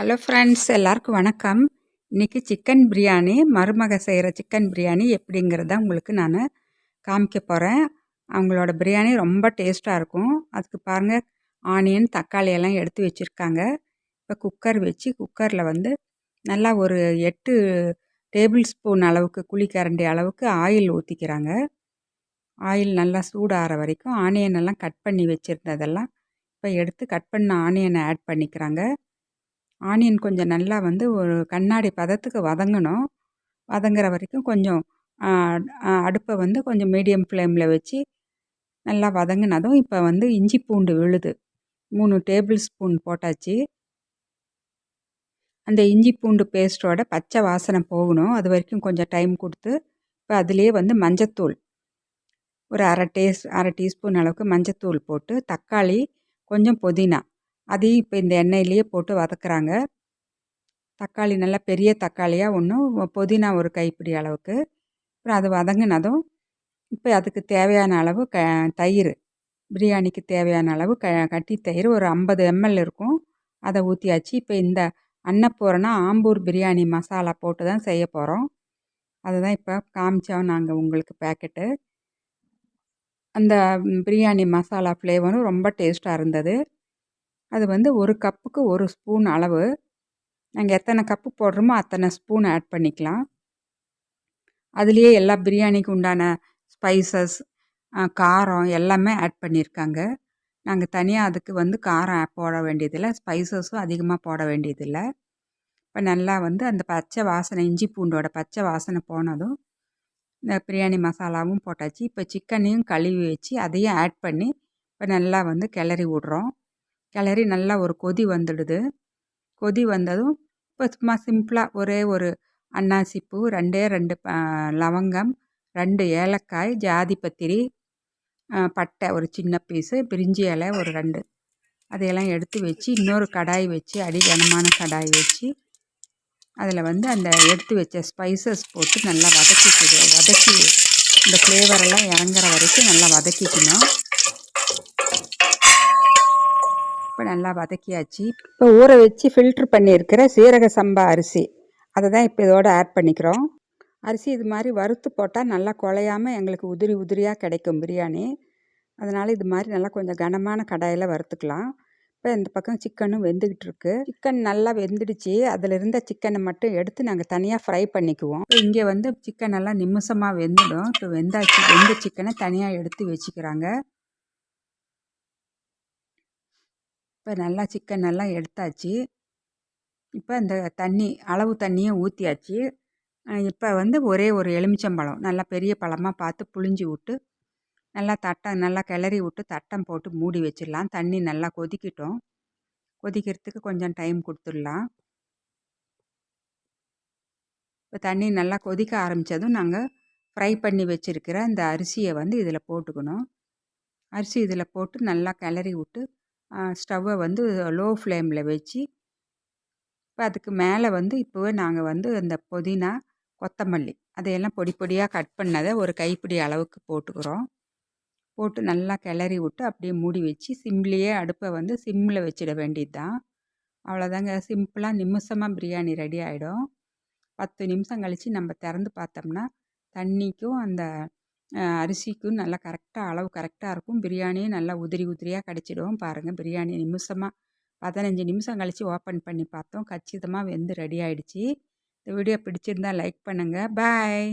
Hello friends எல்லாருக்கும் வணக்கம். இன்றைக்கி சிக்கன் பிரியாணி மருமக செய்கிற சிக்கன் பிரியாணி எப்படிங்கிறத உங்களுக்கு நான் காமிக்க போகிறேன் அவங்களோட பிரியாணி ரொம்ப டேஸ்ட்டாக இருக்கும். அதுக்கு பாருங்கள் ஆனியன் தக்காளி எல்லாம் எடுத்து வச்சுருக்காங்க. இப்போ குக்கர் வச்சு குக்கரில் வந்து நல்லா ஒரு எட்டு டேபிள் ஸ்பூன் அளவுக்கு குழிக்கரண்டி அளவுக்கு ஆயில் ஊற்றிக்கிறாங்க ஆயில் நல்லா சூடாகிற வரைக்கும் ஆனியன் எல்லாம் கட் பண்ணி வச்சுருந்ததெல்லாம் இப்போ எடுத்து கட் பண்ண ஆனியனை ஆட் பண்ணிக்கிறாங்க. ஆனியன் கொஞ்சம் நல்லா வந்து ஒரு கண்ணாடி பதத்துக்கு வதங்கணும். வதங்குற வரைக்கும் கொஞ்சம் அடுப்பை வந்து கொஞ்சம் மீடியம் ஃப்ளேமில் வச்சு நல்லா வதங்கினதும் இப்போ வந்து இஞ்சி பூண்டு விழுது. மூணு டேபிள் ஸ்பூன் போட்டாச்சு. அந்த இஞ்சி பூண்டு பேஸ்ட்டோட பச்சை வாசனை போகணும். அது வரைக்கும் கொஞ்சம் டைம் கொடுத்து இப்போ அதுலேயே வந்து மஞ்சத்தூள். ஒரு அரை டேஸ் அரை டீஸ்பூன் அளவுக்கு மஞ்சத்தூள் போட்டு தக்காளி கொஞ்சம் புதினா. அதையும் இப்போ இந்த எண்ணெயிலேயே போட்டு வதக்குறாங்க. தக்காளி நல்லா பெரிய தக்காளியாக ஒன்றும் புதினா ஒரு கைப்பிடி அளவுக்கு. அப்புறம் அது வதங்கினதும் இப்போ அதுக்கு தேவையான அளவு க தயிர். பிரியாணிக்கு தேவையான அளவு க கட்டி தயிர். ஒரு ஐம்பது எம்எல் இருக்கும். அதை ஊற்றியாச்சு இப்போ இந்த அன்னப்பூரணா ஆம்பூர் பிரியாணி மசாலா போட்டு தான் செய்ய போகிறோம் அதுதான் இப்போ காமிச்சோம் நாங்கள் உங்களுக்கு பேக்கெட்டு அந்த பிரியாணி மசாலா ஃப்ளேவரும் ரொம்ப டேஸ்ட்டாக இருந்தது. அது வந்து ஒரு கப்புக்கு ஒரு ஸ்பூன் அளவு. நாங்கள் எத்தனை கப்பு போடுறோமோ அத்தனை ஸ்பூன் ஆட் பண்ணிக்கலாம். அதுலேயே எல்லா பிரியாணிக்கு உண்டான ஸ்பைசஸ் காரம் எல்லாமே ஆட் பண்ணியிருக்காங்க நாங்கள் தனியாக அதுக்கு வந்து காரம் போட வேண்டியதில்லை ஸ்பைசஸும் அதிகமாக போட வேண்டியதில்லை. இப்போ நல்லா வந்து அந்த பச்சை வாசனை இஞ்சி பூண்டோட பச்சை வாசனை போனதும் இந்த பிரியாணி மசாலாவும் போட்டாச்சு. இப்போ சிக்கனையும் கழுவி வச்சு அதையும் ஆட் பண்ணி இப்போ நல்லா வந்து கிளறி விடுறோம். கிளறி நல்லா ஒரு கொதி வந்துடுது. கொதி வந்ததும் இப்போ சும்மா சிம்பிளாக ஒரே ஒரு அன்னாசிப்பூ ரெண்டே ரெண்டு லவங்கம் ரெண்டு ஏலக்காய் ஜாதி பத்திரி பட்டை ஒரு சின்ன பீஸு பிரிஞ்சி இலை ஒரு ரெண்டு. அதையெல்லாம் எடுத்து வச்சு இன்னொரு கடாய் வச்சு அடிகனமான கடாய் வச்சு அதில் வந்து அந்த எடுத்து வச்ச ஸ்பைசஸ் போட்டு நல்லா வதக்கிக்கிது வதக்கி இந்த ஃப்ளேவரெல்லாம் இறங்குற வரைக்கும் நல்லா வதக்கிக்கணும். இப்போ நல்லா வதக்கியாச்சு. இப்போ ஊற வச்சு ஃபில்ட்ரு பண்ணியிருக்கிற சீரக சம்பா அரிசி. அதை தான் இப்போ இதோட ஆட் பண்ணிக்கிறோம். அரிசி இது மாதிரி வறுத்து போட்டால் நல்லா குழையாமல் எங்களுக்கு உதிரி உதிரியாக கிடைக்கும் பிரியாணி. அதனால் இது மாதிரி நல்லா கொஞ்சம் கனமான கடாயில் வறுத்துக்கலாம். இப்போ இந்த பக்கம் சிக்கனும் வெந்துக்கிட்டு இருக்கு. சிக்கன் நல்லா வெந்துடுச்சு. அதில் இருந்த சிக்கனை மட்டும் எடுத்து நாங்கள் தனியாக ஃப்ரை பண்ணிக்குவோம். இங்கே வந்து சிக்கன் எல்லாம் நிமிஷமாக வெந்துடும். இப்போ வெந்தாச்சு. வெந்த சிக்கனை தனியாக எடுத்து வச்சுக்கிறாங்க. இப்போ நல்லா சிக்கன் நல்லா எடுத்தாச்சு. இப்போ இந்த தண்ணி அளவு தண்ணியை ஊற்றியாச்சு இப்போ வந்து ஒரே ஒரு எலுமிச்சம்பழம். நல்லா பெரிய பழமாக பார்த்து புளிஞ்சி விட்டு நல்லா தட்டம் நல்லா கிளறி விட்டு தட்டம் போட்டு மூடி வச்சிடலாம். தண்ணி நல்லா கொதிக்கிட்டோம். கொதிக்கிறதுக்கு கொஞ்சம் டைம் கொடுத்துடலாம். இப்போ தண்ணி நல்லா கொதிக்க ஆரம்பித்ததும் நாங்கள் ஃப்ரை பண்ணி வச்சுருக்கிற இந்த அரிசியை வந்து இதில் போட்டுக்கணும். அரிசி இதில் போட்டு நல்லா கிளறி விட்டு ஸ்டவ்வை வந்து லோ ஃப்ளேமில் வச்சு இப்போ அதுக்கு மேலே வந்து இப்போவே நாங்கள் வந்து அந்த புதினா கொத்தமல்லி அதையெல்லாம் பொடி பொடியாக கட் பண்ணதை ஒரு கைப்பிடி அளவுக்கு போட்டுக்கிறோம். போட்டு நல்லா கிளறி விட்டு அப்படியே மூடி வச்சு சிம்லேயே அடுப்பை வந்து சிம்மில் வச்சிட வேண்டியது தான் அவ்வளோதாங்க. சிம்பிளாக நிமிஷமாக பிரியாணி ரெடி ஆகிடும் பத்து நிமிஷம் கழித்து நம்ம திறந்து பார்த்தோம்னா தண்ணிக்கும் அந்த அரிசிக்கும் நல்லா கரெக்டாக அளவு கரெக்டாக இருக்கும். பிரியாணியும் நல்லா உதிரி உதிரியாக கிடச்சிடும் பாருங்கள் பிரியாணி நிமிஷமாக பதினஞ்சு நிமிஷம் கழித்து ஓப்பன் பண்ணி பார்த்தோம். கச்சிதமாக வெந்து ரெடி ஆகிடுச்சி இந்த வீடியோ பிடிச்சிருந்தால் லைக் பண்ணுங்கள் பாய்.